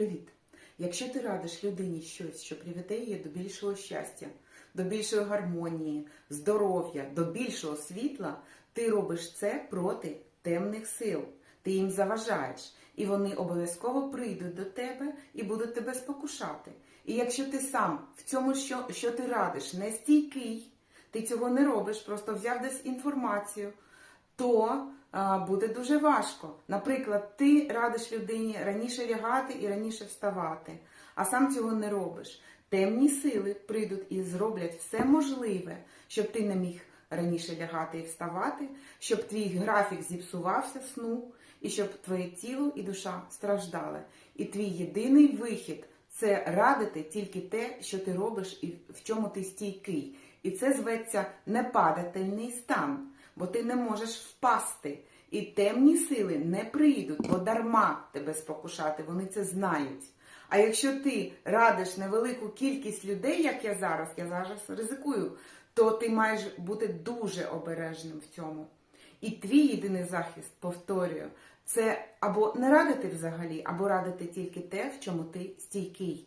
Привіт! Якщо ти радиш людині щось, що приведе її до більшого щастя, до більшої гармонії, здоров'я, до більшого світла, ти робиш це проти темних сил. Ти їм заважаєш, і вони обов'язково прийдуть до тебе і будуть тебе спокушати. І якщо ти сам в цьому, що, що ти радиш, не стійкий, ти цього не робиш, просто взяв десь інформацію, то буде дуже важко. Наприклад, ти радиш людині раніше лягати і раніше вставати, а сам цього не робиш. Темні сили прийдуть і зроблять все можливе, щоб ти не міг раніше лягати і вставати, щоб твій графік зіпсувався сну, і щоб твоє тіло і душа страждали. І твій єдиний вихід це радити тільки те, що ти робиш і в чому ти стійкий. І це зветься непадательний стан, бо ти не можеш впасти. І темні сили не прийдуть, бо дарма тебе спокушати, вони це знають. А якщо ти радиш невелику кількість людей, як я зараз, я зараз ризикую, то ти маєш бути дуже обережним в цьому. І твій єдиний захист, повторюю, це або не радити взагалі, або радити тільки те, в чому ти стійкий.